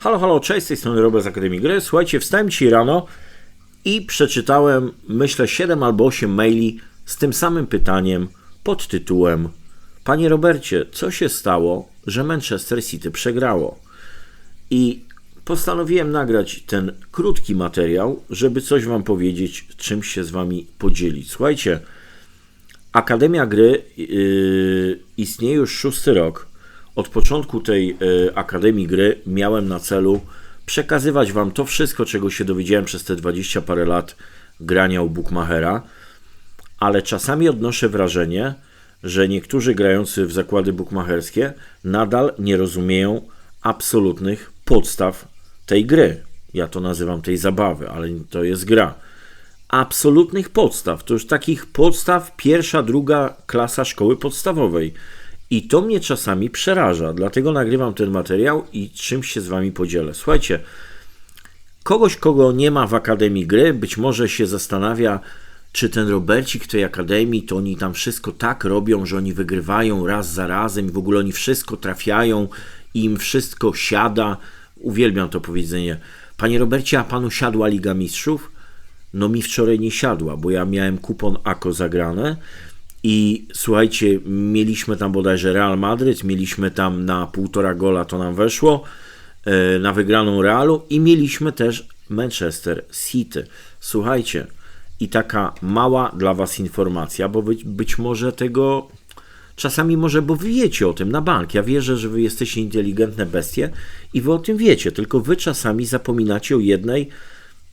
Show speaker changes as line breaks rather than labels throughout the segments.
Halo, halo, cześć, z tej strony Robert z Akademii Gry. Słuchajcie, wstałem dzisiaj rano i przeczytałem, myślę, 7 albo 8 maili z tym samym pytaniem pod tytułem Panie Robercie, co się stało, że Manchester City przegrało? I postanowiłem nagrać ten krótki materiał, żeby coś Wam powiedzieć, czym się z Wami podzielić. Słuchajcie, Akademia Gry yy, istnieje już szósty rok. Od początku tej yy, Akademii Gry miałem na celu przekazywać Wam to wszystko, czego się dowiedziałem przez te 20 parę lat grania u Bookmachera, ale czasami odnoszę wrażenie, że niektórzy grający w zakłady bookmacherskie nadal nie rozumieją absolutnych podstaw tej gry. Ja to nazywam tej zabawy, ale to jest gra absolutnych podstaw. To już takich podstaw pierwsza, druga klasa szkoły podstawowej. I to mnie czasami przeraża, dlatego nagrywam ten materiał i czymś się z wami podzielę. Słuchajcie, kogoś, kogo nie ma w Akademii Gry, być może się zastanawia, czy ten Robercik w tej Akademii, to oni tam wszystko tak robią, że oni wygrywają raz za razem i w ogóle oni wszystko trafiają im wszystko siada. Uwielbiam to powiedzenie. Panie Robercie, a panu siadła Liga Mistrzów? no mi wczoraj nie siadła, bo ja miałem kupon AKO zagrane i słuchajcie, mieliśmy tam bodajże Real Madryt, mieliśmy tam na półtora gola to nam weszło, e, na wygraną Realu i mieliśmy też Manchester City. Słuchajcie, i taka mała dla Was informacja, bo być, być może tego czasami może, bo wy wiecie o tym na bank. Ja wierzę, że wy jesteście inteligentne bestie i wy o tym wiecie, tylko wy czasami zapominacie o jednej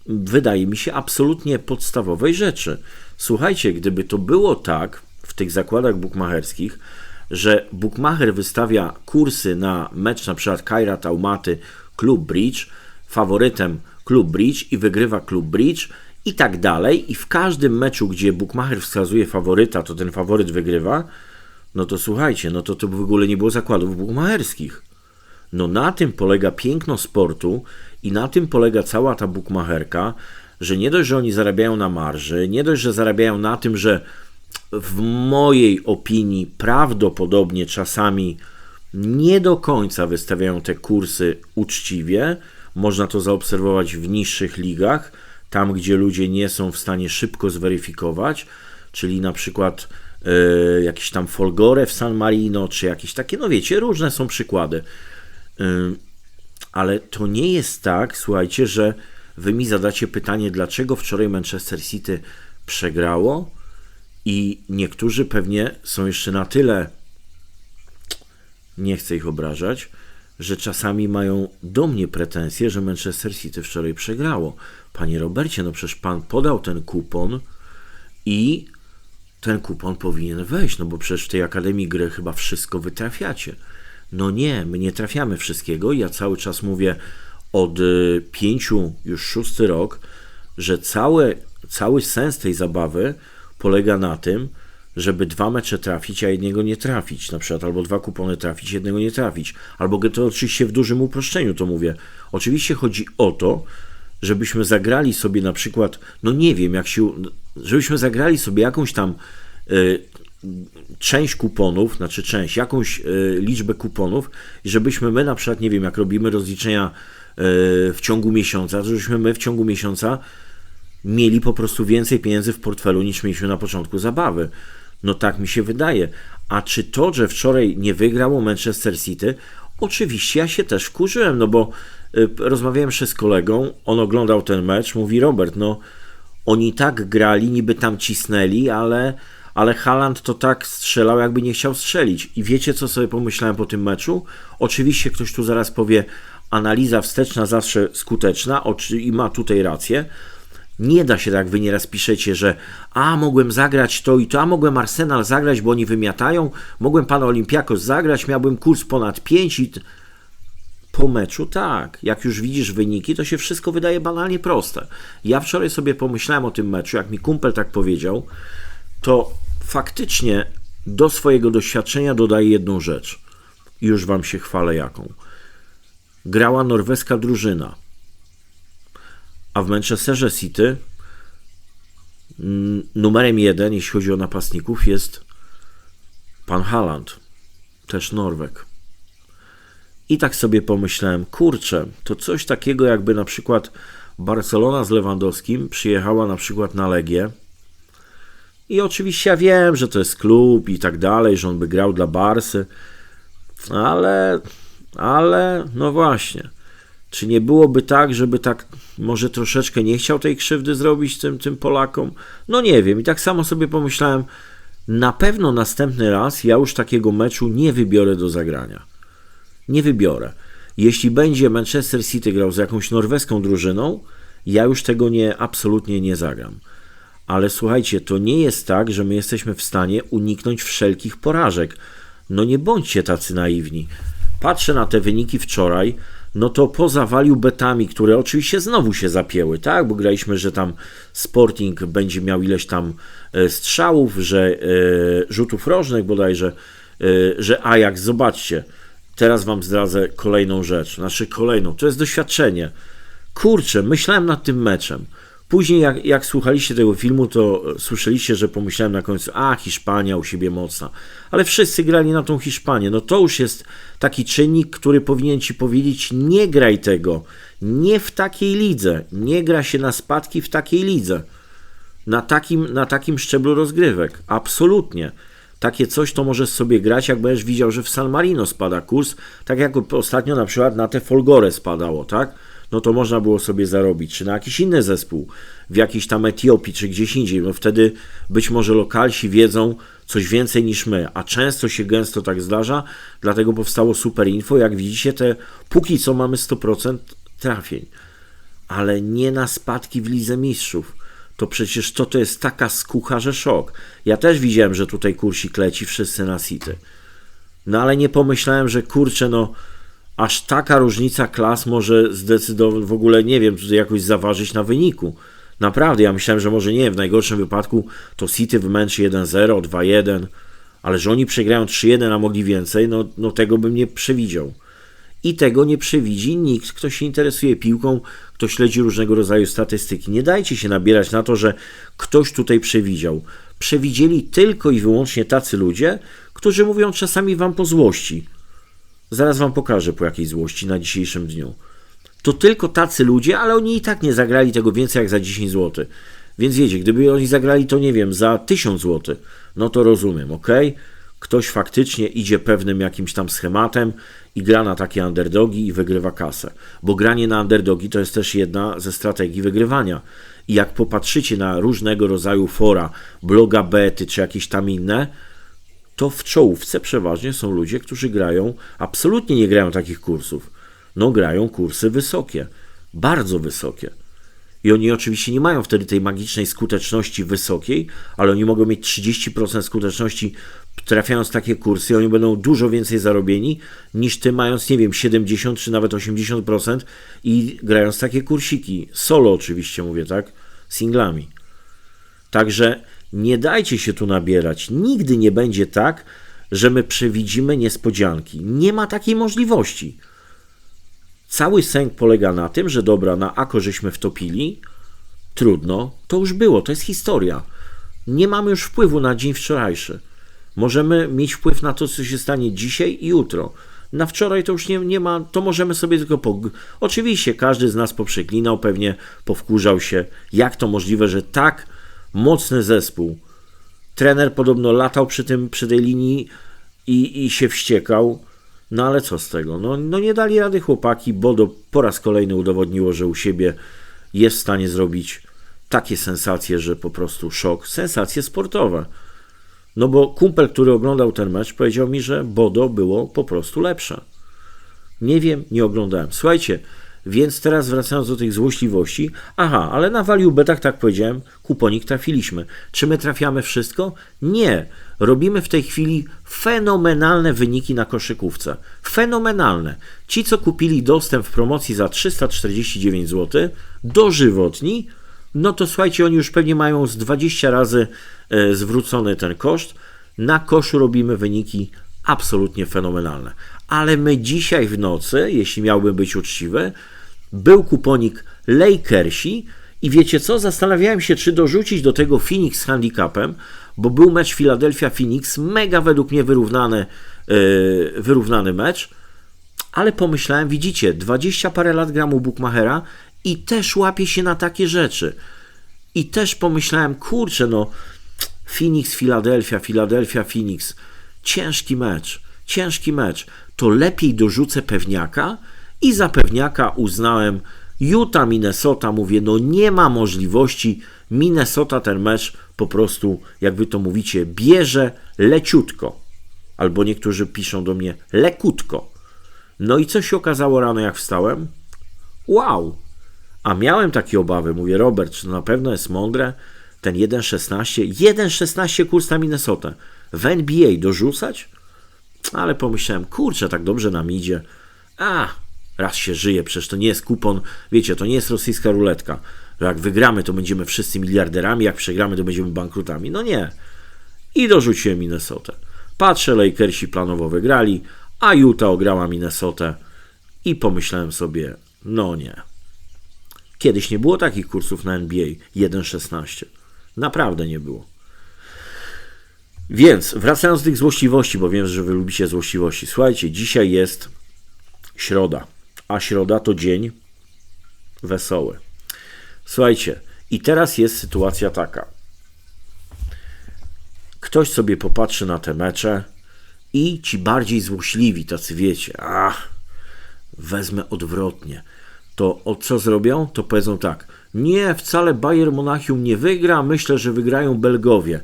wydaje mi się, absolutnie podstawowej rzeczy. Słuchajcie, gdyby to było tak tych zakładach bukmacherskich, że bukmacher wystawia kursy na mecz na przykład Kaira Taumaty Klub Bridge, faworytem Klub Bridge i wygrywa Klub Bridge i tak dalej i w każdym meczu, gdzie bukmacher wskazuje faworyta, to ten faworyt wygrywa, no to słuchajcie, no to to w ogóle nie było zakładów bukmacherskich. No na tym polega piękno sportu i na tym polega cała ta bukmacherka, że nie dość, że oni zarabiają na marży, nie dość, że zarabiają na tym, że w mojej opinii prawdopodobnie czasami nie do końca wystawiają te kursy uczciwie. Można to zaobserwować w niższych ligach, tam gdzie ludzie nie są w stanie szybko zweryfikować, czyli na przykład y, jakiś tam Folgore w San Marino, czy jakieś takie, no wiecie, różne są przykłady. Y, ale to nie jest tak, słuchajcie, że wy mi zadacie pytanie, dlaczego wczoraj Manchester City przegrało i niektórzy pewnie są jeszcze na tyle, nie chcę ich obrażać, że czasami mają do mnie pretensje, że Manchester City wczoraj przegrało. Panie Robercie, no przecież pan podał ten kupon i ten kupon powinien wejść, no bo przecież w tej Akademii Gry chyba wszystko wytrafiacie. No nie, my nie trafiamy wszystkiego. Ja cały czas mówię od y, pięciu, już szósty rok, że cały, cały sens tej zabawy polega na tym, żeby dwa mecze trafić, a jednego nie trafić, na przykład, albo dwa kupony trafić, jednego nie trafić, albo to oczywiście w dużym uproszczeniu to mówię. Oczywiście chodzi o to, żebyśmy zagrali sobie na przykład, no nie wiem, jak się, żebyśmy zagrali sobie jakąś tam y, część kuponów, znaczy część, jakąś e, liczbę kuponów, żebyśmy my na przykład, nie wiem, jak robimy rozliczenia e, w ciągu miesiąca, żebyśmy my w ciągu miesiąca mieli po prostu więcej pieniędzy w portfelu niż mieliśmy na początku zabawy. No tak mi się wydaje. A czy to, że wczoraj nie wygrało Manchester City, oczywiście ja się też wkurzyłem, no bo e, rozmawiałem się z kolegą, on oglądał ten mecz, mówi Robert, no oni tak grali, niby tam cisnęli, ale ale Haland to tak strzelał, jakby nie chciał strzelić. I wiecie, co sobie pomyślałem po tym meczu? Oczywiście ktoś tu zaraz powie, analiza wsteczna zawsze skuteczna i ma tutaj rację. Nie da się tak, wy nieraz piszecie, że a mogłem zagrać to i to, a mogłem Arsenal zagrać, bo oni wymiatają, mogłem pana Olimpiakos zagrać, miałbym kurs ponad 5 i... Po meczu tak. Jak już widzisz wyniki, to się wszystko wydaje banalnie proste. Ja wczoraj sobie pomyślałem o tym meczu, jak mi kumpel tak powiedział, to faktycznie do swojego doświadczenia dodaję jedną rzecz. Już Wam się chwalę jaką. Grała norweska drużyna, a w Manchesterze City numerem jeden, jeśli chodzi o napastników, jest pan Haaland, też Norweg. I tak sobie pomyślałem, kurczę, to coś takiego jakby na przykład Barcelona z Lewandowskim przyjechała na przykład na Legię. I oczywiście ja wiem, że to jest klub i tak dalej, że on by grał dla Barsy, ale, ale, no właśnie. Czy nie byłoby tak, żeby tak może troszeczkę nie chciał tej krzywdy zrobić tym, tym Polakom? No nie wiem. I tak samo sobie pomyślałem, na pewno następny raz ja już takiego meczu nie wybiorę do zagrania. Nie wybiorę. Jeśli będzie Manchester City grał z jakąś norweską drużyną, ja już tego nie, absolutnie nie zagram. Ale słuchajcie, to nie jest tak, że my jesteśmy w stanie uniknąć wszelkich porażek. No nie bądźcie tacy naiwni. Patrzę na te wyniki wczoraj, no to pozawalił betami, które oczywiście znowu się zapięły, tak? Bo graliśmy, że tam Sporting będzie miał ileś tam e, strzałów, że e, rzutów rożnych bodajże, e, że Ajax, zobaczcie, teraz wam zdradzę kolejną rzecz, znaczy kolejną, to jest doświadczenie. Kurczę, myślałem nad tym meczem. Później, jak, jak słuchaliście tego filmu, to słyszeliście, że pomyślałem na końcu, a Hiszpania u siebie mocna. Ale wszyscy grali na tą Hiszpanię. No to już jest taki czynnik, który powinien ci powiedzieć: nie graj tego, nie w takiej lidze, nie gra się na spadki w takiej lidze, na takim, na takim szczeblu rozgrywek. Absolutnie. Takie coś to możesz sobie grać, jak będziesz widział, że w San Marino spada kurs, tak jak ostatnio na przykład na te Folgore spadało, tak? No to można było sobie zarobić, czy na jakiś inny zespół, w jakiejś tam Etiopii, czy gdzieś indziej, no wtedy być może lokalsi wiedzą coś więcej niż my, a często się gęsto tak zdarza, dlatego powstało Super Info, jak widzicie, te póki co mamy 100% trafień, ale nie na spadki w Lidze Mistrzów. To przecież to, to jest taka skucha, że szok. Ja też widziałem, że tutaj kursik leci wszyscy na City. No ale nie pomyślałem, że kurczę, no aż taka różnica klas może zdecydować, w ogóle nie wiem, jakoś zaważyć na wyniku. Naprawdę, ja myślałem, że może nie, w najgorszym wypadku to City wymęczy 1-0, 2-1, ale że oni przegrają 3-1, a mogli więcej, no, no tego bym nie przewidział. I tego nie przewidzi nikt, kto się interesuje piłką, kto śledzi różnego rodzaju statystyki. Nie dajcie się nabierać na to, że ktoś tutaj przewidział. Przewidzieli tylko i wyłącznie tacy ludzie, którzy mówią czasami wam po złości Zaraz wam pokażę po jakiej złości na dzisiejszym dniu. To tylko tacy ludzie, ale oni i tak nie zagrali tego więcej jak za 10 zł. Więc wiecie, gdyby oni zagrali to, nie wiem, za 1000 zł, no to rozumiem, ok? Ktoś faktycznie idzie pewnym jakimś tam schematem i gra na takie underdogi i wygrywa kasę. Bo granie na underdogi to jest też jedna ze strategii wygrywania. I jak popatrzycie na różnego rodzaju fora, bloga bety czy jakieś tam inne, to w czołówce przeważnie są ludzie, którzy grają, absolutnie nie grają takich kursów. No, grają kursy wysokie, bardzo wysokie. I oni oczywiście nie mają wtedy tej magicznej skuteczności wysokiej, ale oni mogą mieć 30% skuteczności trafiając takie kursy i oni będą dużo więcej zarobieni niż ty mając, nie wiem, 70 czy nawet 80% i grając takie kursiki. Solo oczywiście mówię, tak? Singlami. Także nie dajcie się tu nabierać. Nigdy nie będzie tak, że my przewidzimy niespodzianki. Nie ma takiej możliwości. Cały sęk polega na tym, że dobra, na Ako żeśmy wtopili, trudno, to już było, to jest historia. Nie mamy już wpływu na dzień wczorajszy. Możemy mieć wpływ na to, co się stanie dzisiaj i jutro. Na wczoraj to już nie, nie ma, to możemy sobie tylko po... Oczywiście każdy z nas poprzeklinał, pewnie powkurzał się, jak to możliwe, że tak mocny zespół. Trener podobno latał przy, tym, przy tej linii i, i się wściekał. No ale co z tego? No, no nie dali rady chłopaki. Bodo po raz kolejny udowodniło, że u siebie jest w stanie zrobić takie sensacje, że po prostu szok. Sensacje sportowe. No bo kumpel, który oglądał ten mecz, powiedział mi, że Bodo było po prostu lepsze. Nie wiem, nie oglądałem. Słuchajcie, więc teraz wracając do tych złośliwości, aha, ale na value betach, tak powiedziałem, kuponik trafiliśmy. Czy my trafiamy wszystko? Nie. Robimy w tej chwili fenomenalne wyniki na koszykówce. Fenomenalne. Ci, co kupili dostęp w promocji za 349 zł, dożywotni, no to słuchajcie, oni już pewnie mają z 20 razy e, zwrócony ten koszt. Na koszu robimy wyniki absolutnie fenomenalne. Ale my dzisiaj w nocy, jeśli miałbym być uczciwy, był kuponik Lakersi i wiecie co? Zastanawiałem się, czy dorzucić do tego Phoenix z handicapem, bo był mecz Philadelphia-Phoenix, mega według mnie wyrównany, yy, wyrównany mecz, Ale pomyślałem, widzicie, 20 parę lat gram u Bookmachera i też łapię się na takie rzeczy. I też pomyślałem, kurczę, no, Phoenix, Philadelphia, Philadelphia, Phoenix. Ciężki mecz, ciężki mecz. To lepiej dorzucę pewniaka i za pewniaka uznałem Utah, Minnesota. Mówię, no nie ma możliwości. Minnesota ten mecz po prostu, jak wy to mówicie, bierze leciutko. Albo niektórzy piszą do mnie lekutko. No i co się okazało rano, jak wstałem? Wow! A miałem takie obawy. Mówię, Robert, czy to na pewno jest mądre? Ten 1.16, 1.16 kurs na Minnesota. W NBA dorzucać? Ale pomyślałem, kurczę, tak dobrze nam idzie. A, raz się żyje, przecież to nie jest kupon, wiecie, to nie jest rosyjska ruletka. Jak wygramy, to będziemy wszyscy miliarderami, jak przegramy, to będziemy bankrutami. No nie. I dorzuciłem Minnesota. Patrzę, Lakersi planowo wygrali, a Utah ograła Minnesota i pomyślałem sobie, no nie. Kiedyś nie było takich kursów na NBA 1.16. Naprawdę nie było. Więc wracając do tych złośliwości, bo wiem, że wy lubicie złośliwości. Słuchajcie, dzisiaj jest środa, a środa to dzień wesoły. Słuchajcie, i teraz jest sytuacja taka. Ktoś sobie popatrzy na te mecze i ci bardziej złośliwi, tacy wiecie, ach, wezmę odwrotnie. To o co zrobią? To powiedzą tak. Nie, wcale Bayern Monachium nie wygra, myślę, że wygrają Belgowie.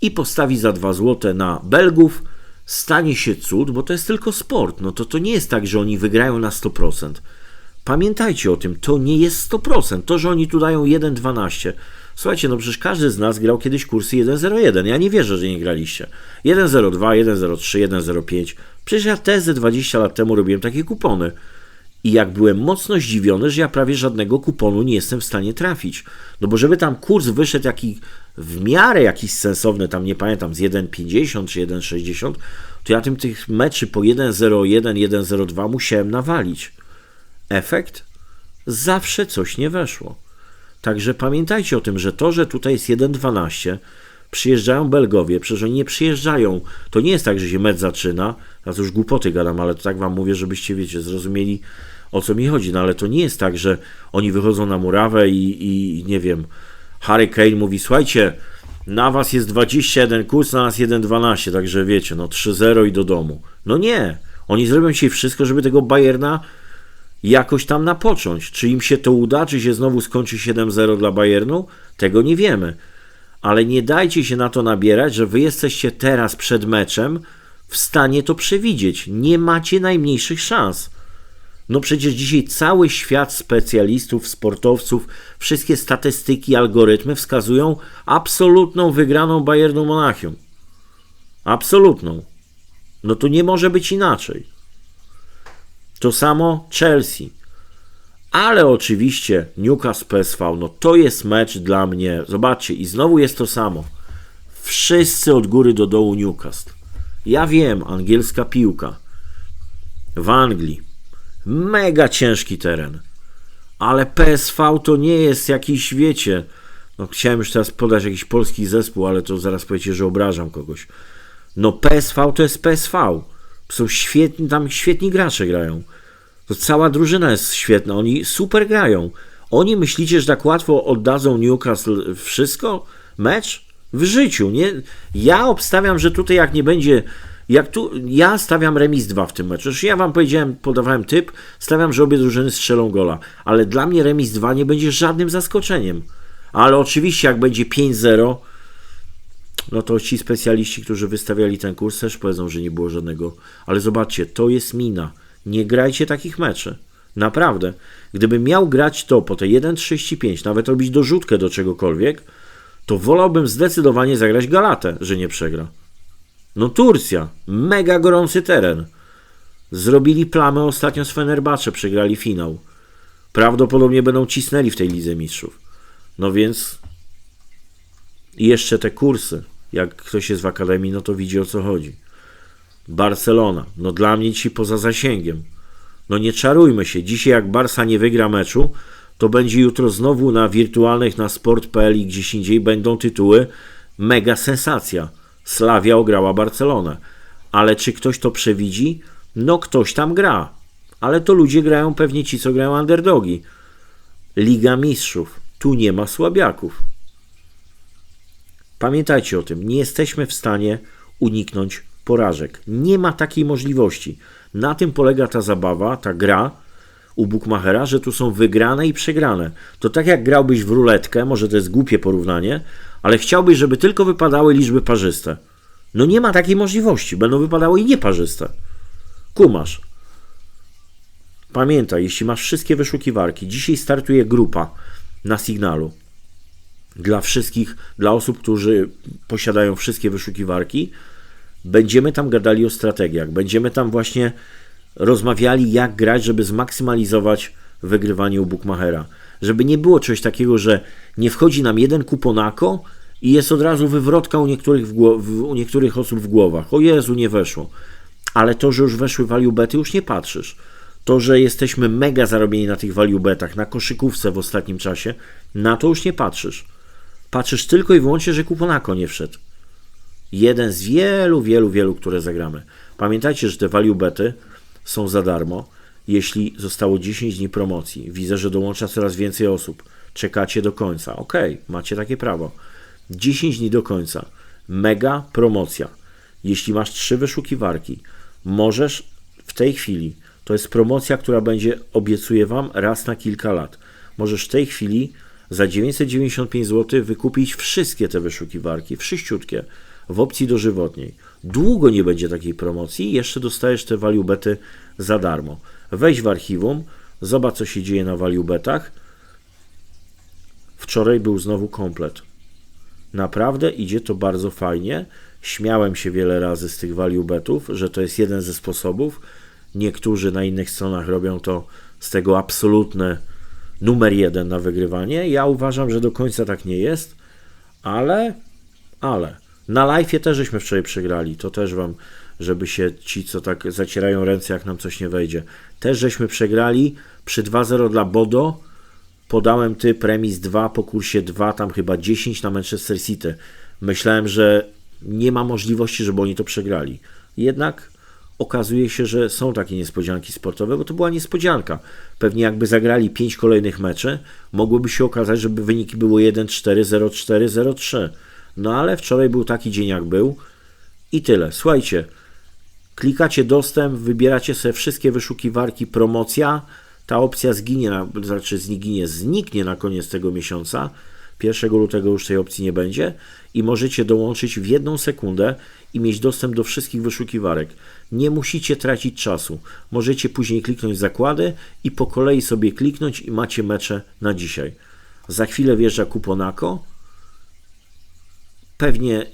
I postawi za dwa złote na Belgów, stanie się cud, bo to jest tylko sport. No to to nie jest tak, że oni wygrają na 100%. Pamiętajcie o tym, to nie jest 100%. To, że oni tu dają 1,12. Słuchajcie, no przecież każdy z nas grał kiedyś kursy 1,01. Ja nie wierzę, że nie graliście. 1,02, 1,03, 1,05. Przecież ja tezy 20 lat temu robiłem takie kupony. I jak byłem mocno zdziwiony, że ja prawie żadnego kuponu nie jestem w stanie trafić. No bo żeby tam kurs wyszedł jaki w miarę jakiś sensowny, tam nie pamiętam, z 1,50 czy 1,60, to ja tym tych meczy po 1,01, 1,02 musiałem nawalić. Efekt? Zawsze coś nie weszło. Także pamiętajcie o tym, że to, że tutaj jest 1,12, przyjeżdżają Belgowie, przecież oni nie przyjeżdżają. To nie jest tak, że się mecz zaczyna, ja to już głupoty gadam, ale to tak wam mówię, żebyście, wiecie, zrozumieli o co mi chodzi. No ale to nie jest tak, że oni wychodzą na murawę i, i nie wiem, Harry Kane mówi, słuchajcie, na was jest 21 kurs, na nas 1,12, także wiecie, no 3-0 i do domu. No nie, oni zrobią dzisiaj wszystko, żeby tego Bayerna jakoś tam napocząć. Czy im się to uda, czy się znowu skończy 7-0 dla Bayernu? Tego nie wiemy. Ale nie dajcie się na to nabierać, że wy jesteście teraz przed meczem w stanie to przewidzieć. Nie macie najmniejszych szans. No przecież dzisiaj cały świat specjalistów, sportowców, wszystkie statystyki, algorytmy wskazują absolutną wygraną Bayernu Monachium. Absolutną. No to nie może być inaczej. To samo Chelsea. Ale oczywiście Newcastle PSV, no to jest mecz dla mnie. Zobaczcie, i znowu jest to samo. Wszyscy od góry do dołu Newcastle. Ja wiem, angielska piłka. W Anglii. Mega ciężki teren. Ale PSV to nie jest jakiś, wiecie, no chciałem już teraz podać jakiś polski zespół, ale to zaraz powiecie, że obrażam kogoś. No PSV to jest PSV. Są świetni, tam świetni gracze grają. To cała drużyna jest świetna, oni super grają. Oni myślicie, że tak łatwo oddadzą Newcastle wszystko? Mecz? W życiu, nie? Ja obstawiam, że tutaj jak nie będzie jak tu, ja stawiam remis 2 w tym meczu. Już ja wam powiedziałem, podawałem typ, stawiam, że obie drużyny strzelą gola. Ale dla mnie remis 2 nie będzie żadnym zaskoczeniem. Ale oczywiście, jak będzie 5-0, no to ci specjaliści, którzy wystawiali ten kurs, też powiedzą, że nie było żadnego. Ale zobaczcie, to jest mina. Nie grajcie takich meczy. Naprawdę. Gdybym miał grać to po te 1.35, nawet robić dorzutkę do czegokolwiek, to wolałbym zdecydowanie zagrać Galatę, że nie przegra. No Turcja, mega gorący teren. Zrobili plamę ostatnio z Fenerbacze, przegrali finał. Prawdopodobnie będą cisnęli w tej Lidze Mistrzów. No więc jeszcze te kursy. Jak ktoś jest w akademii, no to widzi o co chodzi. Barcelona. No dla mnie ci poza zasięgiem. No nie czarujmy się. Dzisiaj jak Barsa nie wygra meczu, to będzie jutro znowu na wirtualnych, na sport.pl i gdzieś indziej będą tytuły mega sensacja. Slavia ograła Barcelonę. Ale czy ktoś to przewidzi? No ktoś tam gra. Ale to ludzie grają pewnie ci, co grają underdogi. Liga Mistrzów. Tu nie ma słabiaków. Pamiętajcie o tym, nie jesteśmy w stanie uniknąć porażek. Nie ma takiej możliwości. Na tym polega ta zabawa, ta gra u Bookmachera, że tu są wygrane i przegrane. To tak jak grałbyś w ruletkę, może to jest głupie porównanie, ale chciałbyś, żeby tylko wypadały liczby parzyste. No nie ma takiej możliwości, będą wypadały i nieparzyste. Kumasz. Pamiętaj, jeśli masz wszystkie wyszukiwarki, dzisiaj startuje grupa na Signalu dla wszystkich, dla osób, którzy posiadają wszystkie wyszukiwarki. Będziemy tam gadali o strategiach, będziemy tam właśnie rozmawiali, jak grać, żeby zmaksymalizować wygrywanie u Bookmachera. Żeby nie było czegoś takiego, że nie wchodzi nam jeden kuponako i jest od razu wywrotka u niektórych, w u niektórych osób w głowach. O Jezu, nie weszło. Ale to, że już weszły value bety, już nie patrzysz. To, że jesteśmy mega zarobieni na tych value betach, na koszykówce w ostatnim czasie, na to już nie patrzysz. Patrzysz tylko i wyłącznie, że kuponako nie wszedł. Jeden z wielu, wielu, wielu, które zagramy. Pamiętajcie, że te value bety są za darmo, jeśli zostało 10 dni promocji. Widzę, że dołącza coraz więcej osób. Czekacie do końca. Ok, macie takie prawo. 10 dni do końca. Mega promocja. Jeśli masz trzy wyszukiwarki, możesz w tej chwili, to jest promocja, która będzie, obiecuję Wam, raz na kilka lat. Możesz w tej chwili za 995 zł wykupić wszystkie te wyszukiwarki, wszyściutkie, w opcji dożywotniej. Długo nie będzie takiej promocji jeszcze dostajesz te value bety za darmo. Wejdź w archiwum, zobacz co się dzieje na value betach. Wczoraj był znowu komplet. Naprawdę idzie to bardzo fajnie. Śmiałem się wiele razy z tych value betów, że to jest jeden ze sposobów. Niektórzy na innych stronach robią to z tego absolutne numer jeden na wygrywanie. Ja uważam, że do końca tak nie jest, ale, ale. Na live też żeśmy wczoraj przegrali. To też wam, żeby się ci, co tak zacierają ręce, jak nam coś nie wejdzie. Też żeśmy przegrali przy 2-0 dla Bodo. Podałem typ remis 2 po kursie 2, tam chyba 10 na Manchester City. Myślałem, że nie ma możliwości, żeby oni to przegrali. Jednak okazuje się, że są takie niespodzianki sportowe, bo to była niespodzianka. Pewnie jakby zagrali 5 kolejnych meczy, mogłoby się okazać, żeby wyniki były 1-4, 0-4, 0-3. No ale wczoraj był taki dzień, jak był. I tyle. Słuchajcie, klikacie dostęp, wybieracie sobie wszystkie wyszukiwarki, promocja. Ta opcja zginie, na, znaczy zniknie na koniec tego miesiąca. 1 lutego już tej opcji nie będzie i możecie dołączyć w jedną sekundę i mieć dostęp do wszystkich wyszukiwarek. Nie musicie tracić czasu. Możecie później kliknąć zakłady i po kolei sobie kliknąć i macie mecze na dzisiaj. Za chwilę wjeżdża kuponako. Pewnie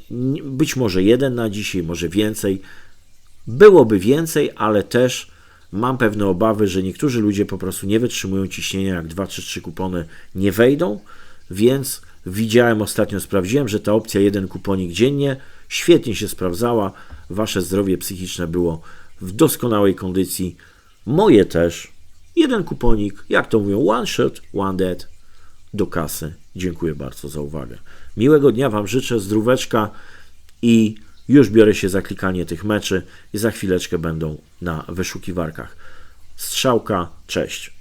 być może jeden na dzisiaj, może więcej. Byłoby więcej, ale też mam pewne obawy, że niektórzy ludzie po prostu nie wytrzymują ciśnienia, jak 2 czy 3 kupony nie wejdą, więc widziałem ostatnio, sprawdziłem, że ta opcja jeden kuponik dziennie świetnie się sprawdzała. Wasze zdrowie psychiczne było w doskonałej kondycji. Moje też. Jeden kuponik, jak to mówią, one shot, one dead do kasy. Dziękuję bardzo za uwagę. Miłego dnia Wam życzę, zdróweczka i już biorę się za klikanie tych meczy i za chwileczkę będą na wyszukiwarkach. Strzałka, cześć.